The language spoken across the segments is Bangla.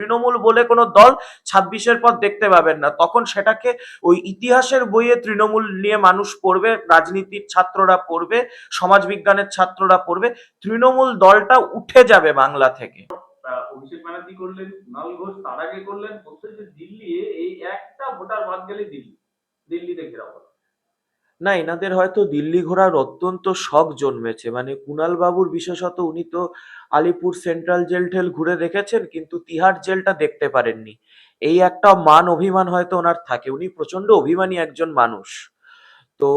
তৃণমূল বলে কোনো দল ছাব্বিশের পর দেখতে পাবেন না। তখন সেটাকে ওই ইতিহাসের বইয়ে তৃণমূল নিয়ে মানুষ পড়বে, রাজনীতির ছাত্ররা পড়বে, সমাজবিজ্ঞানের ছাত্ররা পড়বে, তৃণমূল দলটা উঠে যাবে বাংলা থেকে। অভিষেক ব্যানার্জি করলেন কুণাল ঘোষ তার আগে করলেন বলছে যে দিল্লি এই একটা ভোটার বাদ গেলে দিল্লি। দিল্লিতে ঘেরাও। না, এনাদের হয়তো দিল্লি ঘোরার অত্যন্ত শখ জন্মেছে। মানে কুণাল বাবুর বিশেষত উনি তো আলিপুর সেন্ট্রাল জেল টেল ঘুরে দেখেছেন, কিন্তু তিহার জেলটা দেখতে পারেননি। এই একটা মান অভিমান হয়তো ওনার থাকে। উনি প্রচণ্ড অভিমানী একজন মানুষ। তো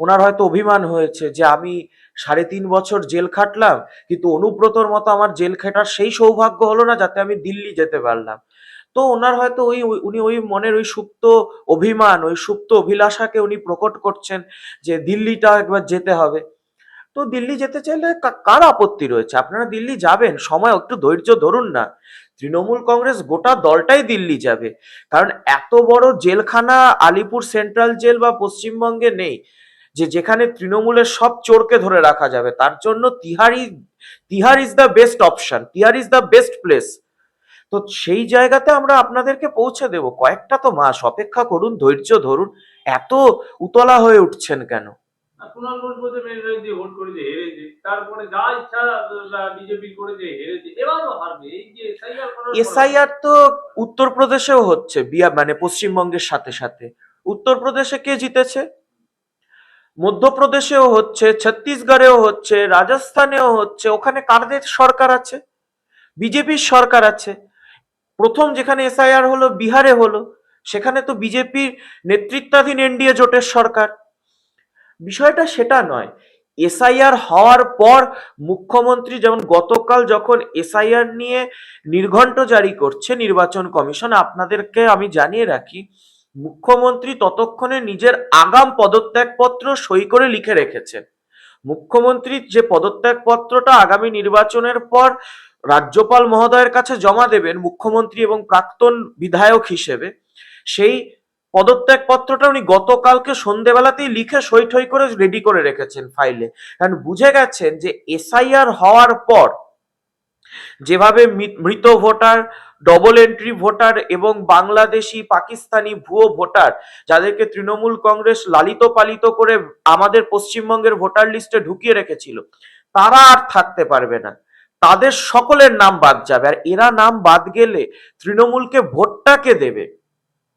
ওনার হয়তো অভিমান হয়েছে যে, আমি সাড়ে তিন বছর জেল খাটলাম, কিন্তু অনুব্রতর মতো আমার জেল খাটার সেই সৌভাগ্য হলো না যাতে আমি দিল্লি যেতে পারলাম। তো ওনার হয়তো ওই উনি ওই মনের ওই সুপ্ত অভিমান, ওই সুপ্ত অভিলাষাকে উনি প্রকট করছেন যে দিল্লিটা একবার যেতে হবে। তো দিল্লি যেতে চাইলে কার আপত্তি রয়েছে? আপনারা দিল্লি যাবেন, সময় একটু ধৈর্য ধরুন না। তৃণমূল কংগ্রেস গোটা দলটাই দিল্লি যাবে। কারণ এত বড় জেলখানা, আলিপুর সেন্ট্রাল জেল বা পশ্চিমবঙ্গে নেই, যে যেখানে তৃণমূলের সব চোরকে ধরে রাখা যাবে। তার জন্য তিহারি, Tihar is the best option, Tihar is the best place. তো সেই জায়গাতে আমরা আপনাদেরকে পৌঁছে দেব। কয়েকটা তো মাস অপেক্ষা করুন ধৈর্য ধরুন। এত উতলা হয়ে উঠছেন কেন? কুণাল ঘোষ বলছে ভোট করেছে হেরেছে। তারপরে যা ইচ্ছা বিজেপি করেছে হেরেছে। এবারও হারবে। এই যে এসআইআর তো উত্তরপ্রদেশেও হচ্ছে বিয়া মানে পশ্চিমবঙ্গের সাথে সাথে। উত্তরপ্রদেশে কে জিতেছে? মধ্যপ্রদেশেও হচ্ছে ছত্তিশগড়েও হচ্ছে রাজস্থানেও হচ্ছে। ওখানে কাদের সরকার আছে? বিজেপির সরকার আছে। প্রথম যেখানে এসআইআর হলো, বিহারে হলো, সেখানে তো বিজেপির নেতৃত্বাধীন এনডিএ জোটের সরকার। বিষয়টা সেটা নয়। এসআইআর হওয়ার পর মুখ্যমন্ত্রী যেমন গতকাল যখন এসআইআর নিয়ে নির্ঘণ্ট জারি করছে নির্বাচন কমিশন, আপনাদেরকে আমি জানিয়ে রাখি, মুখ্যমন্ত্রী ততক্ষণে নিজের আগাম পদত্যাগপত্র সই করে লিখে রেখেছেন। মুখ্যমন্ত্রী যে পদত্যাগপত্রটা আগামী নির্বাচনের পর রাজ্যপাল মহোদয়ের কাছে জমা দেবেন মুখ্যমন্ত্রী এবং প্রাক্তন বিধায়ক হিসেবে। সেই পদত্যাগ পত্রটা উনি গতকালকে সন্ধেবেলাতেই লিখে সই ঠই করে রেডি করে রেখেছেন ফাইলে কারণ বুঝে গেছেন যে এসআইআর হওয়ার পর যেভাবে মৃত ভোটার ডবল এন্ট্রি ভোটার এবং বাংলাদেশি, পাকিস্তানি ভুয়ো ভোটার, যাদেরকে তৃণমূল কংগ্রেস লালিত পালিত করে আমাদের পশ্চিমবঙ্গের ভোটার লিস্টে ঢুকিয়ে রেখেছিল, তারা আর থাকতে পারবে না। তাদের সকলের নাম বাদ যাবে। আর এরা নাম বাদ গেলে তৃণমূলকে ভোটটা কে দেবে?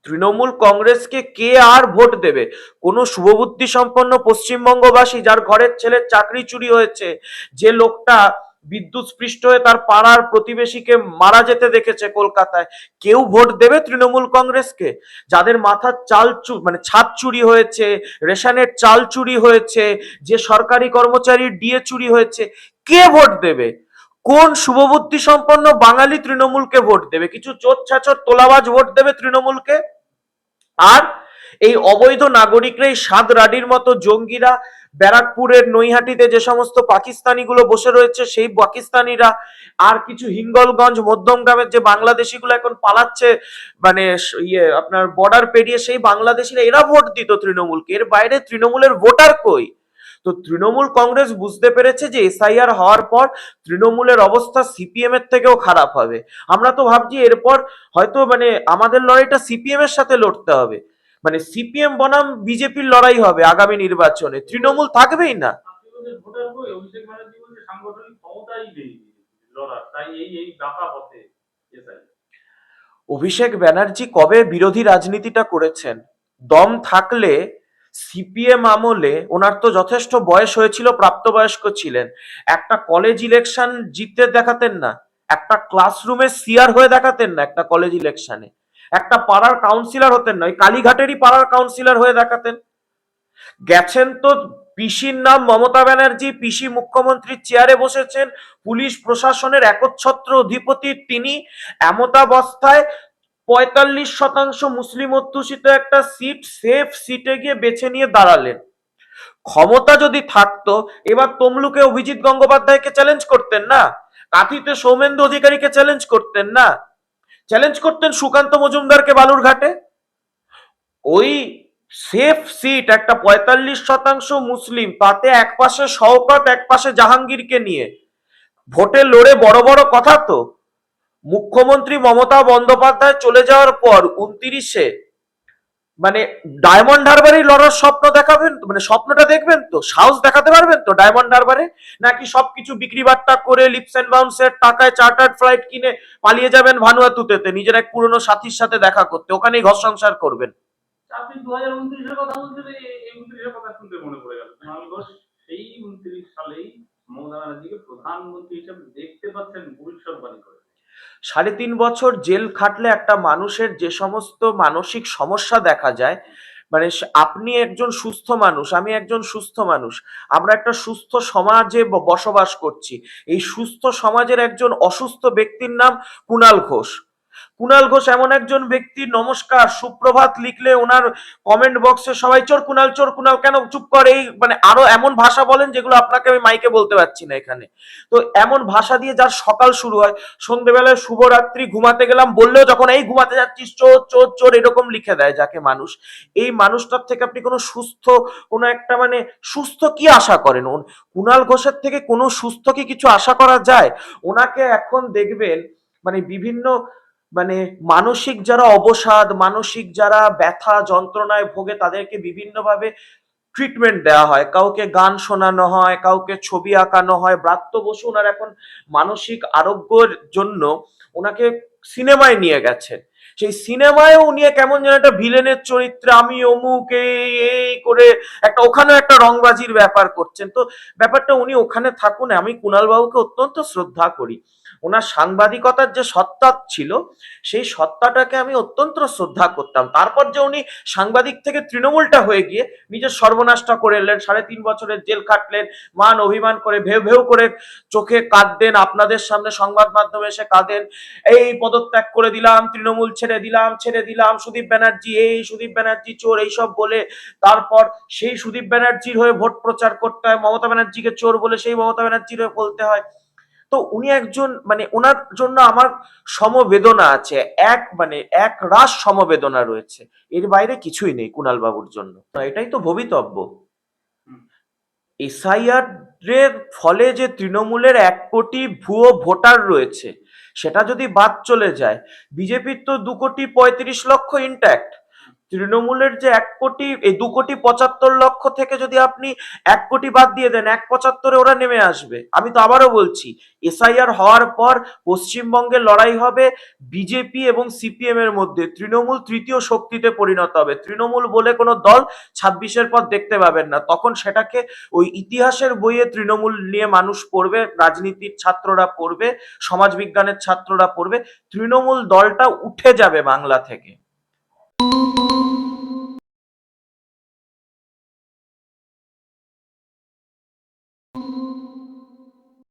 তৃণমূল কংগ্রেসকে কে আর ভোট দেবে? কোনো শুভবুদ্ধি সম্পন্ন পশ্চিমবঙ্গবাসী যার ঘরের ছেলের চাকরি চুরি হয়েছে, যে লোকটা বিদ্যুৎ স্পৃষ্ট হয়ে তার পাড়ার প্রতিবেশীকে মারা যেতে দেখেছে কলকাতায়, কেউ ভোট দেবে তৃণমূল কংগ্রেসকে? যাদের মাথার চাল চু মানে ছাদ চুরি হয়েছে, রেশনের চাল চুরি হয়েছে, যে সরকারি কর্মচারীর ডিএ চুরি হয়েছে, কে ভোট দেবে? কোন শুভবুদ্ধি সম্পন্ন বাঙালি তৃণমূলকে ভোট দেবে? কিছু চোর ছাচর তোলাবাজ ভোট দেবে তৃণমূলকে? আর এই অবৈধ নাগরিকরা, এই সাদ রাডির মতো জঙ্গিরা, ব্যারাকপুরের নৈহাটিতে যে সমস্ত পাকিস্তানিগুলো বসে রয়েছে, সেই পাকিস্তানিরা আর কিছু হিঙ্গলগঞ্জ, মধ্যমগ্রামের যে বাংলাদেশিগুলো এখন পালাচ্ছে মানে ইয়ে আপনার বর্ডার পেরিয়ে সেই বাংলাদেশিরা, এরা ভোট দিত তৃণমূলকে। এর বাইরে তৃণমূলের ভোটার কই? তো তৃণমূল কংগ্রেস বুঝতে পেরেছে যে এসআইআর হওয়ার পর তৃণমূলের অবস্থা সিপিএম এর থেকেও খারাপ হবে। আমরা তো ভাবছি এরপর হয়তো মানে আমাদের লড়াইটা সিপিএম এর সাথে লড়তে হবে। মানে সিপিএম বনাম বিজেপির লড়াই হবে আগামী নির্বাচনে। তৃণমূল থাকবেই না। অভিষেক ব্যানার্জি কবে বিরোধী রাজনীতিটা করেছেন? দম থাকলে সিপিএম আমলে ওনার তো যথেষ্ট বয়স হয়েছিল, প্রাপ্তবয়স্ক ছিলেন। একটা কলেজ ইলেকশন জিততে দেখাতেন না, একটা ক্লাসরুমে সিআর হয়ে দেখাতেন না একটা কলেজ ইলেকশনে একটা পাড়ার কাউন্সিলর হতেন না, ওই কালীঘাটেরই পাড়ার কাউন্সিলর হয়ে দেখাতেন। গেছেন তো পিসির নাম মমতা ব্যানার্জি, পিসি মুখ্যমন্ত্রীর চেয়ারে বসেছেন, পুলিশ প্রশাসনের একচ্ছত্র অধিপতি তিনি এমতাবস্থায় পঁয়তাল্লিশ শতাংশ মুসলিম অধ্যুষিত একটা সিট সেফ সিটে গিয়ে বেছে নিয়ে দাঁড়ালেন। ক্ষমতা যদি থাকতো, এবার তমলুকে অভিজিৎ গঙ্গোপাধ্যায়কে চ্যালেঞ্জ করতেন না? কাঁথিতে সৌমেন্দু অধিকারীকে চ্যালেঞ্জ করতেন না? চ্যালেঞ্জ করতেন সুকান্ত মজুমদারকে বালুরঘাটে? ওই সেফ সিট একটা পঁয়তাল্লিশ শতাংশ মুসলিম, তাতে এক পাশে শওকত, এক পাশে জাহাঙ্গীরকে নিয়ে। ভোটে লড়ে বড় বড় কথা তো। মুখ্যমন্ত্রী মমতা বন্দ্যোপাধ্যায় চলে যাওয়ার পর উনতিরিশে মানে ডায়মন্ড হারবারে লড়ার স্বপ্ন দেখাবেন? মানে স্বপ্নটা দেখবেন তো? সাহস দেখাতে পারবেন তো ডায়মন্ড হারবারে? নাকি সবকিছু বিক্রি বাট্টা করে লিপস অ্যান্ড বাউন্সের টাকায় চার্টার্ড ফ্লাইট কিনে পালিয়ে যাবেন ভানুয়া ভানুয়াতুতেতে, নিজের এক পুরনো সাথীর সাথে দেখা করতে? ওখানেই ঘর সংসার করবেন। আপনি দু হাজার উনত্রিশের কথা বলছেন, এই- উনত্রিশের কথা শুনতে মনে পড়ে গেল। উনত্রিশ সালেই মমতা ব্যানার্জিকে প্রধানমন্ত্রী হিসেবে দেখতে পাচ্ছেন ভবিষ্যৎবাণী করে। সাড়ে তিন বছর জেল খাটলে একটা মানুষের যে সমস্ত মানসিক সমস্যা দেখা যায় মানে আপনি একজন সুস্থ মানুষ, আমি একজন সুস্থ মানুষ, আমরা একটা সুস্থ সমাজে বসবাস করছি। এই সুস্থ সমাজের একজন অসুস্থ ব্যক্তির নাম কুণাল ঘোষ। কুণাল ঘোষ এমন একজন ব্যক্তি, নমস্কার, সুপ্রভাত লিখলে ওনার কমেন্ট বক্সে সবাই, চোর কুণাল চোর কুণাল কেন চুপ করে? এই মানে আরও এমন ভাষা বলেন যেগুলো আপনাকে আমি মাইকে বলতে পারছি না এখানে। তো এমন ভাষা দিয়ে যার সকাল শুরু হয়, সন্ধেবেলায় শুভরাত্রি, ঘুমাতে গেলাম, বললেও যখন, এই ঘুমাতে যাচ্ছিস, চোর চোর চোর, এরকম লিখে দেয় যাকে মানুষ। এই মানুষটার থেকে আপনি কোনো সুস্থ, কোনো একটা মানে সুস্থ কি আশা করেন? কুণাল ঘোষের থেকে কোনো সুস্থ কি কিছু আশা করা যায়? ওনাকে এখন দেখবেন মানে বিভিন্ন মানে মানসিক যারা অবসাদ, মানসিক যারা ব্যথা যন্ত্রণায় ভোগে তাদেরকে বিভিন্নভাবে ট্রিটমেন্ট দেওয়া হয়। কাউকে গান শোনানো হয়, কাউকে ছবি আঁকানো হয়। ব্রাত্য বসু ওনার এখন মানসিক আরোগ্যের জন্য ওনাকে সিনেমায় নিয়ে গেছে। সেই সিনেমায় উনি কেমন যেন একটা ভিলেনের চরিত্রে, আমি অমুক এই করে একটা, ওখানেও একটা রংবাজির ব্যাপার করছেন। তো ব্যাপারটা উনি ওখানে থাকুন, আমি কুণাল বাবুকে অত্যন্ত শ্রদ্ধা করি। ওনার সাংবাদিকতার যে সত্তা ছিল, সেই সত্তাটাকে আমি অত্যন্ত শ্রদ্ধা করতাম। তারপর যে উনি সাংবাদিক থেকে তৃণমূলটা হয়ে গিয়ে নিজের সর্বনাশটা করে এলেন, সাড়ে তিন বছরের জেল খাটলেন, মান অভিমান করে ভেউ ভেউ করে চোখে কাঁদতেন আপনাদের সামনে সংবাদ মাধ্যমে এসে কাঁদেন, এই পদত্যাগ করে দিলাম তৃণমূল ছেড়ে দিলাম ছেড়ে দিলাম সুদীপ ব্যানার্জি এই সুদীপ ব্যানার্জি চোর এইসব বলে তারপর সেই সুদীপ ব্যানার্জির হয়ে ভোট প্রচার করতে হয় মমতা ব্যানার্জিকে চোর বলে সেই মমতা ব্যানার্জির হয়ে বলতে হয়। তো উনি একজন মানে ওনার জন্য আমার সমবেদনা আছে এক মানে এক রাস সমবেদনা রয়েছে। এর বাইরে কিছুই নেই কুণাল বাবুর জন্য। এটাই তো ভবিতব্য। এসআইআর এর ফলে যে তৃণমূলের এক কোটি ভুয়ো ভোটার রয়েছে, সেটা যদি বাদ চলে যায়, বিজেপির তো দু কোটি পঁয়ত্রিশ লক্ষ ইন্ট্যাক্ট তৃণমূলের যে এক কোটি, এই দু কোটি পঁচাত্তর লক্ষ থেকে যদি আপনি এক কোটি বাদ দিয়ে দেন, এক পঁচাত্তরে ওরা নেমে আসবে। আমি তো আবারও বলছি, এসআইআর হওয়ার পর পশ্চিমবঙ্গে লড়াই হবে বিজেপি এবং সিপিএম এর মধ্যে। তৃণমূল তৃতীয় শক্তিতে পরিণত হবে। তৃণমূল বলে কোনো দল ছাব্বিশের পর দেখতে পাবেন না। তখন সেটাকে ওই ইতিহাসের বইয়ে তৃণমূল নিয়ে মানুষ পড়বে, রাজনীতির ছাত্ররা পড়বে, সমাজবিজ্ঞানের ছাত্ররা পড়বে। তৃণমূল দলটা উঠে যাবে বাংলা থেকে।